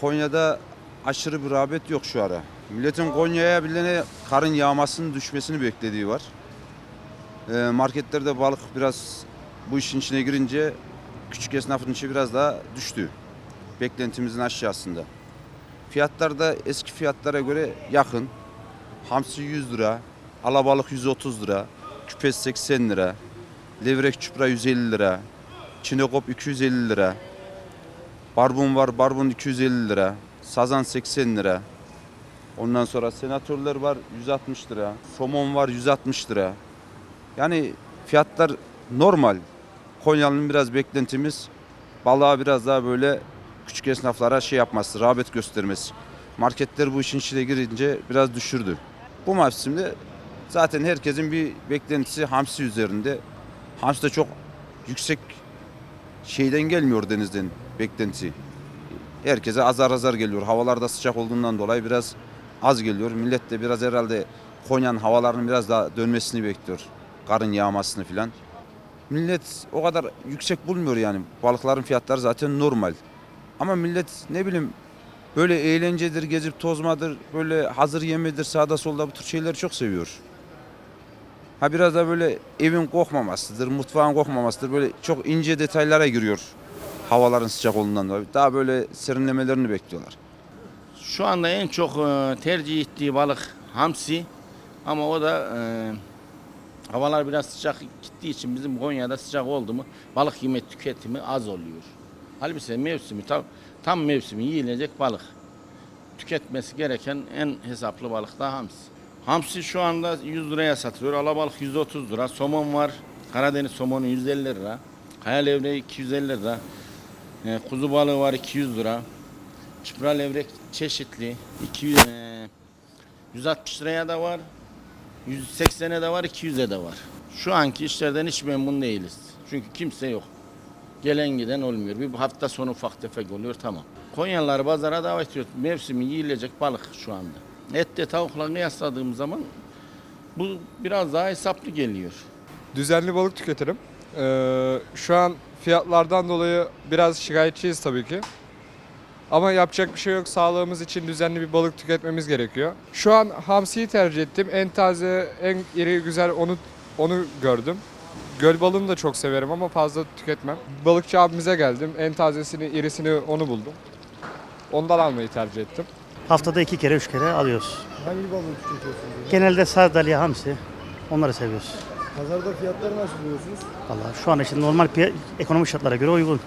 Konya'da aşırı bir rağbet yok şu ara. Milletin Konya'ya bilene karın yağmasının düşmesini beklediği var. Ee, marketlerde balık biraz bu işin içine girince küçük esnafın içi biraz daha düştü. Beklentimizin aşağısında. Fiyatlar da eski fiyatlara göre yakın. Hamsi 100 lira, alabalık 130 lira, küpes 80 lira, levrek çupra 150 lira, çinekop 250 lira, barbun var, barbun 250 lira, sazan 80 lira. Ondan sonra senatörler var 160 lira, somon var 160 lira. Yani fiyatlar normal. Konyalı'nın biraz beklentimiz balığa biraz daha böyle küçük esnaflara şey yapması, rağbet göstermesi. Marketler bu işin içine girince biraz düşürdü. Bu mevsimde zaten herkesin bir beklentisi hamsi üzerinde. Hamsi de çok yüksek şeyden gelmiyor denizden beklenti. Herkese azar azar geliyor. Havalar da sıcak olduğundan dolayı biraz az geliyor. Millet de biraz herhalde Konya'nın havalarının biraz daha dönmesini bekliyor. Karın yağmasını filan. Millet o kadar yüksek bulmuyor yani. Balıkların fiyatları zaten normal. Ama millet ne bileyim böyle eğlencedir, gezip tozmadır, böyle hazır yemedir, sağda solda bu tür şeyleri çok seviyor. Ha biraz da böyle evin kokmamasıdır, mutfağın kokmamasıdır. Böyle çok ince detaylara giriyor. Havaların sıcak olduğundan dolayı. Daha böyle serinlemelerini bekliyorlar. Şu anda en çok e, tercih ettiği balık hamsi ama o da e, havalar biraz sıcak gittiği için bizim Konya'da sıcak oldu mu balık yeme tüketimi az oluyor. Halbuki mevsimi tam, tam mevsimi yiyilecek balık. Tüketmesi gereken en hesaplı balık da hamsi. Hamsi şu anda 100 liraya satılıyor. Alabalık 130 lira. Somon var. Karadeniz somonu 150 lira. Kaya levreği 250 lira. E, kuzu balığı var 200 lira. Çıpra levrek çeşitli. 200, e, 160 liraya da var. 180'e de var, 200'e de var. Şu anki işlerden hiç memnun değiliz. Çünkü kimse yok. Gelen giden olmuyor. Bir hafta sonu ufak tefek oluyor tamam. Konyalıları pazara davet ediyor. Mevsimi yiyilecek balık şu anda. Ette tavukla kıyasladığım zaman bu biraz daha hesaplı geliyor. Düzenli balık tüketirim. Ee, şu an fiyatlardan dolayı biraz şikayetçiyiz tabii ki. Ama yapacak bir şey yok. Sağlığımız için düzenli bir balık tüketmemiz gerekiyor. Şu an hamsiyi tercih ettim. En taze, en iri, güzel onu onu gördüm. Göl balığını da çok severim ama fazla tüketmem. Balıkçı abimize geldim. En tazesini, irisini onu buldum. Ondan almayı tercih ettim. Haftada iki kere, üç kere alıyoruz. Hangi balığı tüketiyorsunuz? Genelde sardalya, hamsi. Onları seviyoruz. Pazarda fiyatları nasıl buluyorsunuz? Vallahi şu an için normal piya- ekonomik şartlara göre uygun.